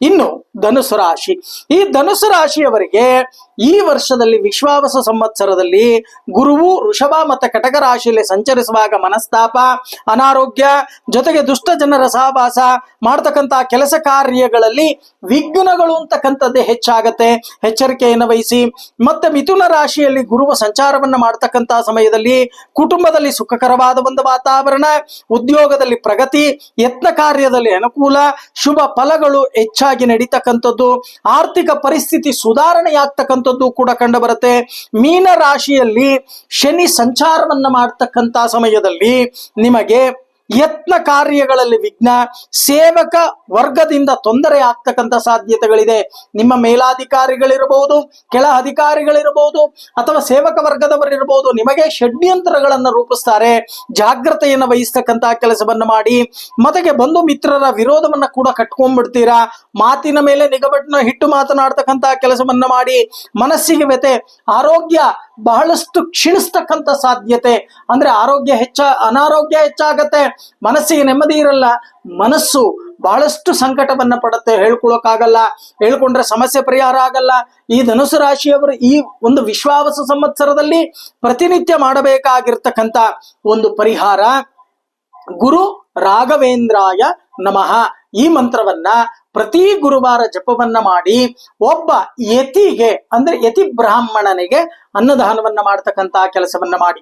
ಇನ್ನು ಧನುಸು ರಾಶಿ. ಈ ಧನುಸು ರಾಶಿಯವರಿಗೆ ಈ ವರ್ಷದಲ್ಲಿ ವಿಶ್ವಾವಸ ಸಂವತ್ಸರದಲ್ಲಿ ಗುರುವು ಋಷಭ ಮತ್ತು ಕಟಕ ರಾಶಿಯಲ್ಲಿ ಸಂಚರಿಸುವಾಗ ಮನಸ್ತಾಪ, ಅನಾರೋಗ್ಯ, ಜೊತೆಗೆ ದುಷ್ಟ ಜನರ ಸಹವಾಸ ಮಾಡ್ತಕ್ಕಂಥ ಕೆಲಸ ಕಾರ್ಯಗಳಲ್ಲಿ ವಿಘ್ನಗಳು ಅಂತಕ್ಕಂಥದ್ದೇ ಹೆಚ್ಚಾಗತ್ತೆ. ಎಚ್ಚರಿಕೆಯನ್ನು ವಹಿಸಿ, ಮತ್ತೆ ಮಿಥುನ ರಾಶಿಯಲ್ಲಿ ಗುರುವ ಸಂಚಾರವನ್ನ ಮಾಡ್ತಕ್ಕಂತಹ ಸಮಯದಲ್ಲಿ ಕುಟುಂಬದಲ್ಲಿ ಸುಖಕರವಾದ ಒಂದು ವಾತಾವರಣ, ಉದ್ಯೋಗದಲ್ಲಿ ಪ್ರಗತಿ, ಯತ್ನ ಕಾರ್ಯದಲ್ಲಿ ಅನುಕೂಲ, ಶುಭ ಫಲಗಳು ಹೆಚ್ಚಾಗಿ ನಡೀತಕ್ಕಂಥದ್ದು, ಆರ್ಥಿಕ ಪರಿಸ್ಥಿತಿ ಸುಧಾರಣೆಯಾಗ್ತಕ್ಕಂಥದ್ದು ಕೂಡ ಕಂಡು ಬರುತ್ತೆ. ಮೀನ ರಾಶಿಯಲ್ಲಿ ಶನಿ ಸಂಚಾರವನ್ನ ಮಾಡ್ತಕ್ಕಂಥ ಸಮಯದಲ್ಲಿ ನಿಮಗೆ ಯತ್ನ ಕಾರ್ಯಗಳಲ್ಲಿ ವಿಘ್ನ, ಸೇವಕ ವರ್ಗದಿಂದ ತೊಂದರೆ ಆಗ್ತಕ್ಕಂಥ ಸಾಧ್ಯತೆಗಳಿದೆ. ನಿಮ್ಮ ಮೇಲಾಧಿಕಾರಿಗಳಿರಬಹುದು, ಕೆಳ ಅಧಿಕಾರಿಗಳಿರಬಹುದು, ಅಥವಾ ಸೇವಕ ವರ್ಗದವರಿರಬಹುದು, ನಿಮಗೆ ಷಡ್ಯಂತ್ರಗಳನ್ನು ರೂಪಿಸ್ತಾರೆ. ಜಾಗ್ರತೆಯನ್ನು ವಹಿಸ್ತಕ್ಕಂತಹ ಕೆಲಸವನ್ನು ಮಾಡಿ. ಮತೆಗೆ ಬಂಧು ಮಿತ್ರರ ವಿರೋಧವನ್ನ ಕೂಡ ಕಟ್ಕೊಂಡ್ಬಿಡ್ತೀರಾ? ಮಾತಿನ ಮೇಲೆ ನಿಗಬಟ್ಟನ ಹಿಟ್ಟು ಮಾತನಾಡ್ತಕ್ಕಂತಹ ಕೆಲಸವನ್ನ ಮಾಡಿ. ಮನಸ್ಸಿಗೆ ವ್ಯತೆ ಆರೋಗ್ಯ ಬಹಳಷ್ಟು ಕ್ಷೀಣಿಸ್ತಕ್ಕಂಥ ಸಾಧ್ಯತೆ. ಅಂದ್ರೆ ಆರೋಗ್ಯ ಹೆಚ್ಚ, ಅನಾರೋಗ್ಯ ಹೆಚ್ಚಾಗತ್ತೆ, ಮನಸ್ಸಿಗೆ ನೆಮ್ಮದಿ ಇರಲ್ಲ, ಮನಸ್ಸು ಬಹಳಷ್ಟು ಸಂಕಟವನ್ನ ಪಡುತ್ತೆ, ಹೇಳ್ಕೊಳಕ್ಕಾಗಲ್ಲ, ಹೇಳ್ಕೊಂಡ್ರೆ ಸಮಸ್ಯೆ ಪರಿಹಾರ ಆಗಲ್ಲ. ಈ ಧನುಸು ರಾಶಿಯವರು ಈ ಒಂದು ವಿಶ್ವಾವಸ ಸಂವತ್ಸರದಲ್ಲಿ ಪ್ರತಿನಿತ್ಯ ಮಾಡಬೇಕಾಗಿರ್ತಕ್ಕಂಥ ಒಂದು ಪರಿಹಾರ ಗುರು ರಾಘವೇಂದ್ರಾಯ ನಮಃ. ಈ ಮಂತ್ರವನ್ನ ಪ್ರತಿ ಗುರುವಾರ ಜಪವನ್ನ ಮಾಡಿ ಒಬ್ಬ ಯತಿಗೆ, ಅಂದ್ರೆ ಯತಿ ಬ್ರಾಹ್ಮಣನಿಗೆ ಅನ್ನದಾನವನ್ನ ಮಾಡ್ತಕ್ಕಂತ ಕೆಲಸವನ್ನ ಮಾಡಿ.